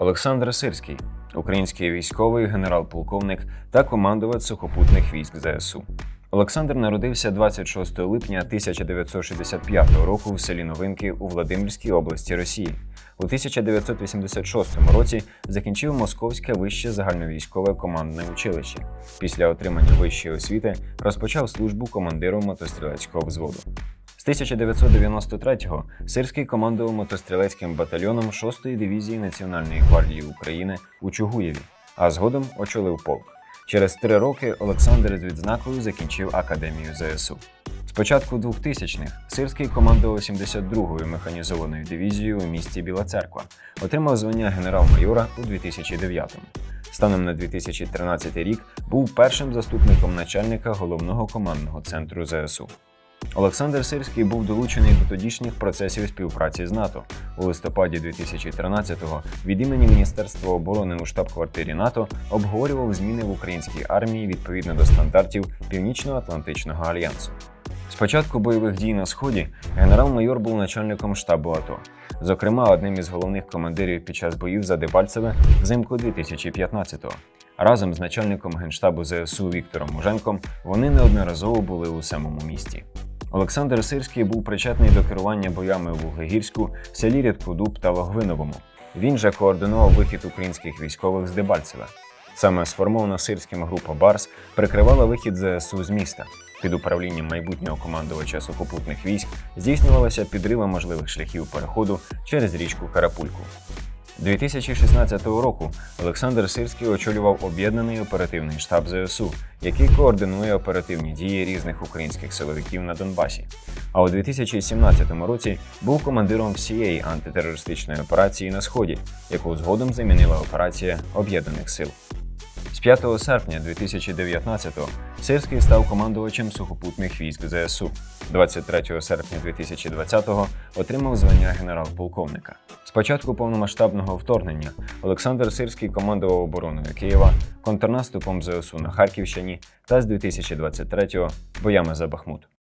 Олександр Сирський, український військовий генерал-полковник та командувач сухопутних військ ЗСУ. Олександр народився 26 липня 1965 року в селі Новинки у Владимирській області Росії. У 1986 році закінчив Московське вище загальновійськове командне училище. Після отримання вищої освіти розпочав службу командиром мотострілецького взводу. З 1993-го Сирський командував мотострілецьким батальйоном 6-ї дивізії Національної гвардії України у Чугуєві, а згодом очолив полк. Через три роки Олександр з відзнакою закінчив академію ЗСУ. З початку 2000-х Сирський командував 72-ю механізованою дивізією у місті Біла Церква, отримав звання генерал-майора у 2009-му. Станом на 2013 рік був першим заступником начальника головного командного центру ЗСУ. Олександр Сирський був долучений до тодішніх процесів співпраці з НАТО. У листопаді 2013-го від імені Міністерства оборони у штаб-квартирі НАТО обговорював зміни в українській армії відповідно до стандартів Північно-Атлантичного альянсу. З початку бойових дій на сході генерал-майор був начальником штабу АТО. Зокрема, одним із головних командирів під час боїв за Дебальцеве взимку 2015-го. Разом з начальником генштабу ЗСУ Віктором Муженком вони неодноразово були у самому місті. Олександр Сирський був причетний до керування боями у Вуглегірську, селі Рідкодуб та Логвиновому. Він же координував вихід українських військових з Дебальцеве. Саме сформована сирським група Барс прикривала вихід ЗСУ з міста. Під управлінням майбутнього командувача сухопутних військ здійснювалася підрива можливих шляхів переходу через річку Карапульку. 2016 року Олександр Сирський очолював об'єднаний оперативний штаб ЗСУ, який координує оперативні дії різних українських силовиків на Донбасі. А у 2017 році був командиром всієї антитерористичної операції на сході, яку згодом замінила операція об'єднаних сил. З 5 серпня 2019-го Сирський став командувачем сухопутних військ ЗСУ. 23 серпня 2020-го отримав звання генерал-полковника. З початку повномасштабного вторгнення Олександр Сирський командував обороною Києва, контрнаступом ЗСУ на Харківщині та з 2023-го боями за Бахмут.